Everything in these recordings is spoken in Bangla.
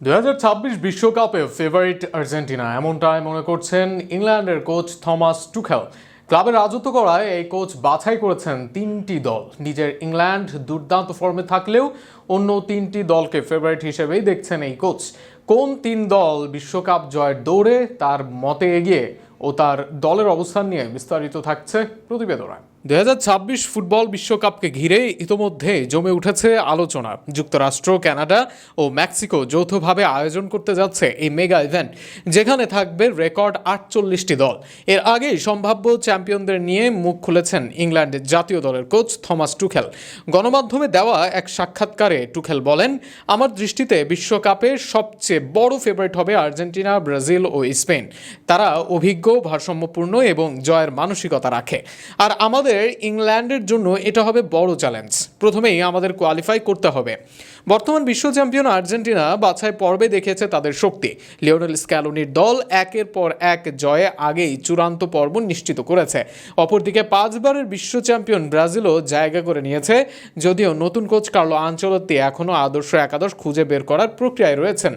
দুই বিশ্বকাপে ফেভারিট আর্জেন্টিনা। এমনটাই মনে করছেন ইংল্যান্ডের কোচ থমাস টুখেল ক্লাবের রাজত্ব করায় এই কোচ বাছাই করেছেন তিনটি দল। নিজের ইংল্যান্ড দুর্দান্ত ফর্মে থাকলেও অন্য তিনটি দলকে ফেভারিট হিসেবেই দেখছেন এই কোচ কোন তিন দল বিশ্বকাপ জয়ের দৌড়ে তার মতে এগিয়ে ও তার দলের অবস্থান নিয়ে বিস্তারিত থাকছে প্রতিবেদনায়। দুই হাজার ছাব্বিশ ফুটবল বিশ্বকাপকে ঘিরে ইতোমধ্যে জমে উঠেছে আলোচনা। যুক্তরাষ্ট্র, কানাডা ও মেক্সিকো যৌথভাবে আয়োজন করতে যাচ্ছে এই মেগা ইভেন্ট, যেখানে থাকবে রেকর্ড আটচল্লিশটি দল। এর আগেই সম্ভাব্য চ্যাম্পিয়নদের নিয়ে মুখ খুলেছেন ইংল্যান্ডের জাতীয় দলের কোচ থমাস টুখেল। গণমাধ্যমে দেওয়া এক সাক্ষাৎকারে টুখেল বলেন, আমার দৃষ্টিতে বিশ্বকাপে সবচেয়ে বড় ফেভারিট হবে আর্জেন্টিনা, ব্রাজিল ও স্পেন। তারা অভিজ্ঞ, ভারসাম্যপূর্ণ এবং জয়ের মানসিকতা রাখে। আর আমাদের ইংল্যান্ডের জন্য এটা হবে বড় চ্যালেঞ্জ প্রথমেই আমাদের কোয়ালিফাই করতে হবে। বর্তমান বিশ্ব চ্যাম্পিয়ন আর্জেন্টিনা বাছাই পর্বে দেখেছে তাদের শক্তি। লিওনেল স্ক্যালোনির দল একের পর এক জয়ে আগেই চূড়ান্ত পর্ব নিশ্চিত করেছে। অপরদিকে পাঁচবারের বিশ্ব চ্যাম্পিয়ন ব্রাজিলও জায়গা করে নিয়েছে, যদিও নতুন কোচ কার্লো আঞ্চলত্তি এখনও আদর্শ একাদশ খুঁজে বের করার প্রক্রিয়ায় রয়েছেন।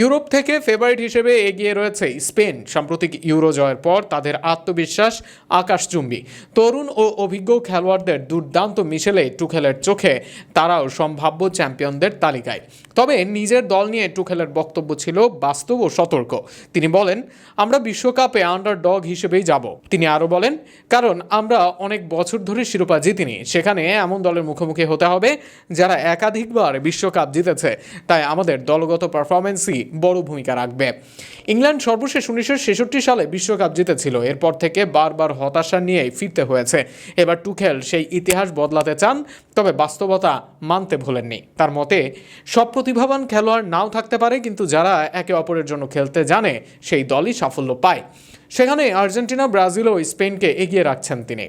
ইউরোপ থেকে ফেভারিট হিসেবে এগিয়ে রয়েছে স্পেন। সাম্প্রতিক ইউরো জয়ের পর তাদের আত্মবিশ্বাস আকাশচুম্বী। তরুণ ও অভিজ্ঞ খেলোয়াড়দের দুর্দান্ত মিশেলে টুখেলের চোখে, তারাও সম্ভাব্য চ্যাম্পিয়নদের তালিকায়। তবে নিজের দল নিয়ে টুখেলের বক্তব্য ছিল বাস্তব ও সতর্ক। তিনি বলেন, আমরা বিশ্বকাপে আন্ডার ডগ হিসেবেই যাব। তিনি আরও বলেন, কারণ আমরা অনেক বছর ধরে শিরোপা জিতিনি। সেখানে এমন দলের মুখোমুখি হতে হবে যারা একাধিকবার বিশ্বকাপ জিতেছে। তাই আমাদের দলগত পারফরমেন্সই বড় ভূমিকা রাখবে। ইংল্যান্ড সর্বশেষ উনিশশো ছেষট্টি সালে বিশ্বকাপ জিতেছিল। এরপর থেকে বারবার হতাশা নিয়েই ফিরতে হয়েছে। এবার টুখেল সেই ইতিহাস বদলাতে চান, তবে বাস্তবতা মানতে ভোলেননি। তার মতে, সব প্রতিভাবান খেলোয়াড় নাও থাকতে পারে, কিন্তু যারা একে অপরের জন্য খেলতে জানে, সেই দলই সাফল্য পায়। সেখানে আর্জেন্টিনা, ব্রাজিল ও স্পেনকে এগিয়ে রাখছেন তিনি।